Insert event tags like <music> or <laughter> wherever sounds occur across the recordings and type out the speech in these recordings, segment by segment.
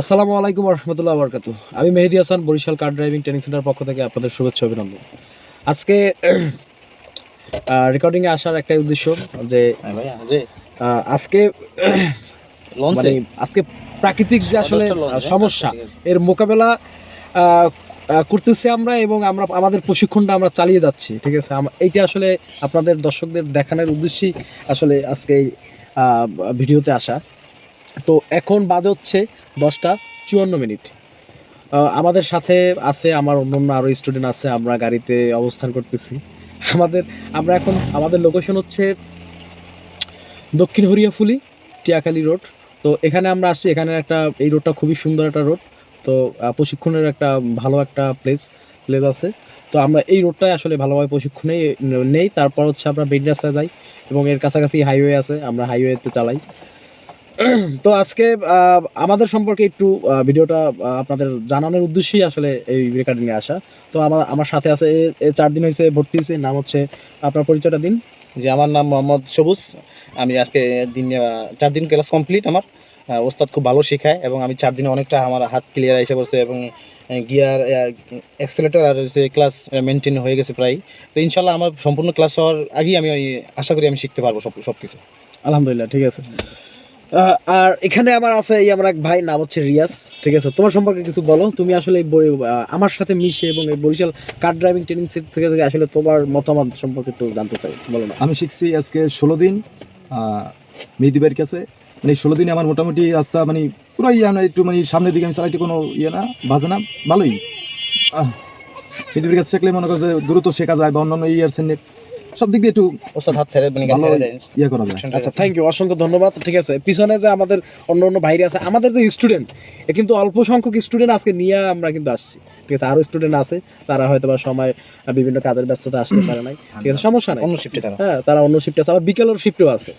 আসসালামু আলাইকুম রহমতুল্লাহ বরকাতু আমি Mehedi Hasan Barishal car driving training centre পক্ষ থেকে আপনাদের শুভেচ্ছা অভিনন্দন। আজকে রেকর্ডিংয়ে আসার একটাই উদ্দেশ্য যে আজকে মানে আজকে প্রাকৃতিক যে আসলে সমস্যা এর মোকাবেলা করতেছি আমরা এবং আমরা আমাদের প্রশিক্ষণটা আমরা চালিয়ে যাচ্ছি ঠিক আছে? এইটা আসলে আপনাদের দর্শকদের দেখানোর উদ্দেশ্যেই আসলে আজকে এই ভিডিওতে আসা। তো এখন বাজে হচ্ছে দশটা চুয়ান্ন মিনিট। আমাদের সাথে আছে আমার অন্য অন্য আরও স্টুডেন্ট আছে, আমরা গাড়িতে অবস্থান করতেছি। আমাদের, আমরা এখন, আমাদের লোকেশন হচ্ছে দক্ষিণ হরিয়াফুলি, টিয়াখালী রোড তো এখানে আমরা আসছি, এখানে একটা, এই রোডটা খুবই সুন্দর একটা রোড তো প্রশিক্ষণের একটা ভালো একটা প্লেস প্লেস আছে। তো আমরা এই রোডটায় আসলে ভালোভাবে প্রশিক্ষণে নেই, তারপর হচ্ছে আমরা বেড রাস্তায় যাই এবং এর কাছাকাছি হাইওয়ে আছে, আমরা হাইওয়েতে চালাই। <clears throat> তো আজকে আমাদের সম্পর্কে একটু ভিডিওটা আপনাদের জানানোর উদ্দেশ্যেই আসলে এই রেকর্ডিংয়ে আসা। তো আমার আমার সাথে আছে চার দিন হয়েছে ভর্তি হয়েছে নাম হচ্ছে আপনার পরিচয়টা দিন। যে আমার নাম মোহাম্মদ সবুজ। আমি আজকে দিন চার দিন ক্লাস কমপ্লিট আমার। ওস্তাদ খুব ভালো শেখায় এবং আমি চার দিনে অনেকটা আমার হাত ক্লিয়ার এসে পড়ছে এবং গিয়ার এক্সেলেটর আর হচ্ছে ক্লাস মেনটেন হয়ে গেছে প্রায়। তো ইনশাল্লাহ আমার সম্পূর্ণ ক্লাস হওয়ার আগেই আমি ওই আশা করি আমি শিখতে পারব সব সব কিছু আলহামদুলিল্লাহ ঠিক আছে। আর এখানে আমার আছে এই আমার এক ভাই নাম হচ্ছে রিয়াজ ঠিক আছে? তোমার সম্পর্কে কিছু বলো। তুমি আসলে আমার সাথে মিশে এবং এই Barishal car driving training centre থেকে থেকে আসলে তোমার মতামত সম্পর্কে একটু জানতে চাই। বলো না। আমি শিখছি আজকে ষোলো দিন মেহেদি ভাইয়ের কাছে। মানে ষোলো দিনে আমার মোটামুটি রাস্তা মানে পুরোই আমরা একটু মানে সামনের দিকে আমি চালাইতে কোনো ইয়ে না বাজে না ভালোই। আহ, মেহেদি ভাইয়ের কাছে শিখলে মনে করো দ্রুত শেখা যায় বা অন্যান্য ইয়ার সেনে সব দিক দিয়ে একটু ওস্তাদ হাত ছেড়ে মানে ভালো ইয়ে করা যায়। আচ্ছা থ্যাংক ইউ অসংখ্য ধন্যবাদ। ঠিক আছে পিছনে যে আমাদের অন্য অন্য বাইরে আছে আমাদের যে স্টুডেন্ট এ কিন্তু অল্প সংখ্যক স্টুডেন্ট আজকে নিয়ে আমরা কিন্তু আসছি। ঠিক আছে আরও স্টুডেন্ট আছে তারা হয়তো বা সময় বিভিন্ন কাজের ব্যস্ততা আসতে পারে নাই। ঠিক আছে সমস্যা নাই। অন্য শিফটে তারা। হ্যাঁ তারা অন্য শিফটে আছে আবার বিকেলের শিফটেও আছে।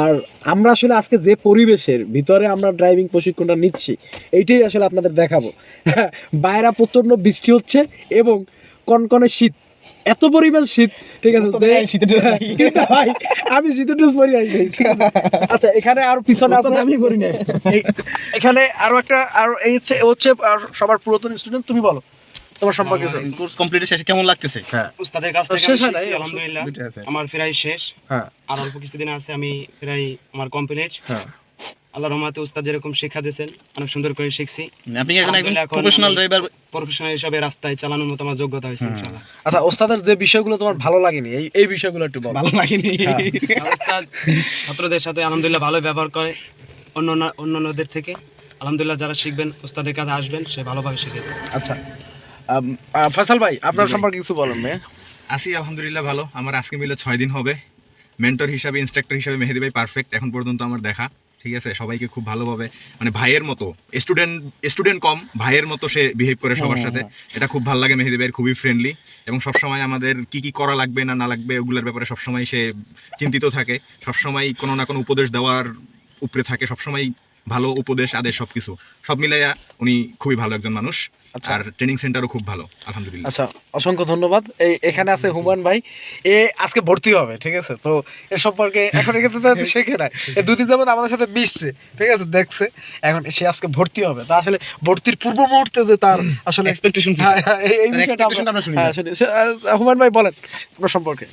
আর আমরা আসলে আজকে যে পরিবেশের ভিতরে আমরা ড্রাইভিং প্রশিক্ষণটা নিচ্ছি এইটাই আসলে আপনাদের দেখাবো। বাইরে প্রচণ্ড বৃষ্টি হচ্ছে এবং কনকনে শীত। এত পরিমাণ শীত ঠিক আছে শীতের নাই। কিন্তু ভাই, আমি শীতের ড্রেস পরি নাই। আচ্ছা এখানে আর পিছনে আছে। আমি করি না এখানে আরও একটা আর এই হচ্ছে হচ্ছে আর সবার পুরাতন স্টুডেন্ট তুমি বলো। তোমার সম্পর্কে কোর্স কমপ্লিট শেষে কেমন লাগতেছে? উস্তাদের কাছ থেকে শেষ হয় নাই। আলহামদুলিল্লাহ। আমার প্রায় শেষ। হ্যাঁ। আর অল্প কিছুদিন আছে আমি প্রায় আমার কমপ্লিট হ্যাঁ। আল্লাহ রহমাতে উস্তাদ যেরকম শিক্ষা দিয়েছেন অনেক সুন্দর করে শিখছি। আপনি এখন একজন আলহামদুলিল্লাহ, প্রফেশনাল ড্রাইভার প্রফেশনাল হিসাবে রাস্তায় চালানোর মতো আমার যোগ্যতা হয়েছে ইনশাআল্লাহ। আচ্ছা ওস্তাদের যে বিষয়গুলো তোমার ভালো লাগেনি এই এই বিষয়গুলো একটু বলো। ভালো লাগেনি। হ্যাঁ। উস্তাদ ছাত্রদের সাথে আলহামদুলিল্লাহ ভালো ব্যবহার করে অন্য অন্যান্যদের থেকে। আলহামদুলিল্লাহ যারা শিখবেন উস্তাদের কাছে আসবেন সে ভালোভাবে শিখে দেবে। আচ্ছা ফয়সাল ভাই আপনার সম্পর্কে কিছু বলেন মেয়ে আছি আলহামদুলিল্লাহ ভালো। আমার আজকে মিলে ছয় দিন হবে। মেন্টর হিসাবে ইনস্ট্রাক্টর হিসাবে মেহেদি ভাই পারফেক্ট এখন পর্যন্ত আমার দেখা। ঠিক আছে? সবাইকে খুব ভালোভাবে মানে ভাইয়ের মতো স্টুডেন্ট স্টুডেন্ট কম ভাইয়ের মতো সে বিহেভ করে সবার সাথে। এটা খুব ভালো লাগে মেহেদি ভাইয়ের খুবই ফ্রেন্ডলি এবং সবসময় আমাদের কি কি করা লাগবে না না লাগবে ওগুলোর ব্যাপারে সবসময় সে চিন্তিত থাকে। সবসময় কোনো না কোনো উপদেশ দেওয়ার উপরে থাকে সবসময় ভালো উপদেশ আদেশ সব কিছু সব মিলাইয়া উনি খুবই ভালো একজন মানুষ। আর ট্রেনিং সেন্টারও খুব ভালো আলহামদুলিল্লাহ। আচ্ছা অসংখ্য ধন্যবাদ। এই এখানে আছে হুমান ভাই। এ আজকে ভর্তি হবে ঠিক আছে? তো এ সম্পর্কে এখন এক্ষেত্রে তো শেখে নাই। এ দুদিন যাবত আমাদের সাথে মিশছে ঠিক আছে? দেখছে। এখন সে আজকে ভর্তি হবে। তা আসলে ভর্তির পূর্ব মুহূর্তে যে তার আসলে এক্সপেকটেশন হ্যাঁ, হ্যাঁ, এই- এই তার বিষয়টা আমরা শুনি হ্যাঁ। হুমান ভাই বলেন আপনার সম্পর্কে।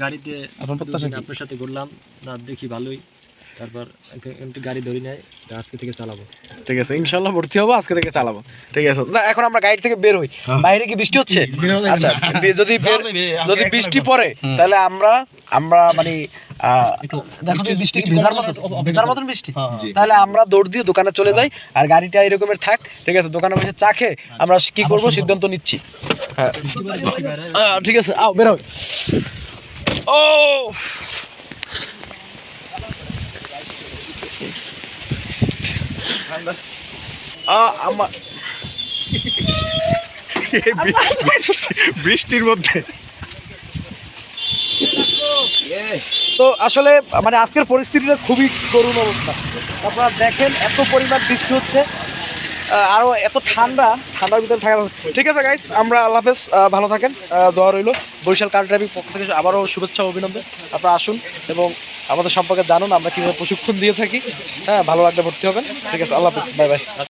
গাড়িতে আপনার সাথে ঘুরলাম। না দেখি ভালোই। তারপর একটু গাড়ি ধরি নাই আজকে থেকে চালাবো। ঠিক আছে ইনশাল্লাহ ভর্তি হব আজকে থেকে চালাবো। ঠিক আছে না, এখন আমরা গাড়ি থেকে বের হই। বাইরে কি বৃষ্টি হচ্ছে? আচ্ছা যদি যদি বৃষ্টি পড়ে তাহলে আমরা আমরা মানে তাহলে আমরা দৌড় দিয়ে দোকানে চলে যাই আর গাড়িটা এরকমের থাক ঠিক আছে দোকানে বসে চা খেয়ে আমরা কি করব সিদ্ধান্ত নিচ্ছি। হ্যাঁ। ঠিক আছে আও বেরো ও আমার বৃষ্টির মধ্যে। তো আসলে মানে আজকের পরিস্থিতিটা খুবই করুণ অবস্থা। আপনারা দেখেন এত পরিমাণ বৃষ্টি হচ্ছে আরও এত ঠান্ডা ঠান্ডার ভিতরে থাকা ঠিক আছে গাইস আমরা আল্লাহ হাফেজ ভালো থাকেন দোয়া রইল। বরিশাল কার ড্রাইভিং পক্ষ থেকে আবারও শুভেচ্ছা অভিনন্দন। আপনারা আসুন এবং আমাদের সম্পর্কে জানুন, আমরা কীভাবে প্রশিক্ষণ দিয়ে থাকি। হ্যাঁ ভালো লাগলে ভর্তি হবেন। ঠিক আছে, আল্লাহ হাফিজ, বাই বাই।